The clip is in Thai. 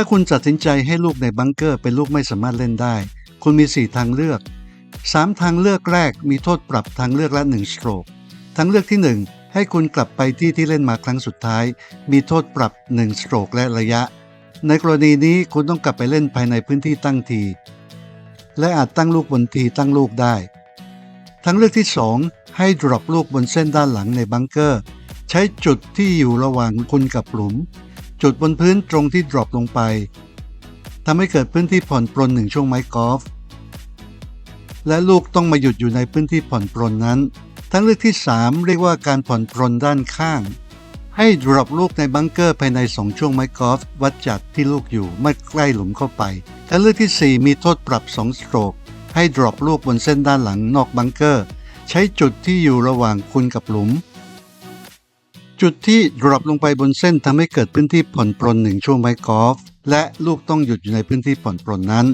ถ้าคุณตัดสินใจให้ลูกในบังเกอร์เป็นลูกไม่สามารถเล่นได้ คุณมี 4 ทางเลือก 3 ทางเลือกแรกมีโทษปรับทางเลือกละ 1 สโตรกทางเลือกที่ 1 ให้คุณกลับไปที่ที่เล่นมาครั้งสุดท้าย มีโทษปรับ 1 สโตรกและระยะ ในกรณีนี้คุณต้องกลับไปเล่นภายในพื้นที่ตั้งที และอาจตั้งลูกบนทีตั้งลูกได้ ทางเลือกที่ 2 ให้ดรอปลูกบนเส้นด้านหลังในบังเกอร์ ใช้จุดที่อยู่ระหว่างคุณกับหลุม จุดบนพื้นตรงที่ดรอปลงไปทำให้เกิดพื้นที่ผ่อนปรนหนึ่งช่วงไม้กอล์ฟและลูกต้องมาหยุดอยู่ในพื้นที่ผ่อนปรนนั้น ทั้งเลือกที่ 3 เรียกว่าการผ่อนปรนด้านข้าง ให้ดรอปลูกในบังเกอร์ภายใน 2 ช่วงไม้กอล์ฟวัดจากที่ลูกอยู่ไม่ใกล้หลุมเข้าไปทางเลือกที่ 4 มีโทษปรับ 2 สโตรก ให้ดรอปลูกบนเส้นด้านหลังนอกบังเกอร์ ใช้จุดที่อยู่ระหว่างคุณกับหลุม จุดที่ดรอปลงไปบนเส้นทำให้เกิดพื้นที่ผ่อนปลนหนึ่งช่วงไม้กอล์ฟและลูกต้องหยุดอยู่ในพื้นที่ผ่อนปลนนั้น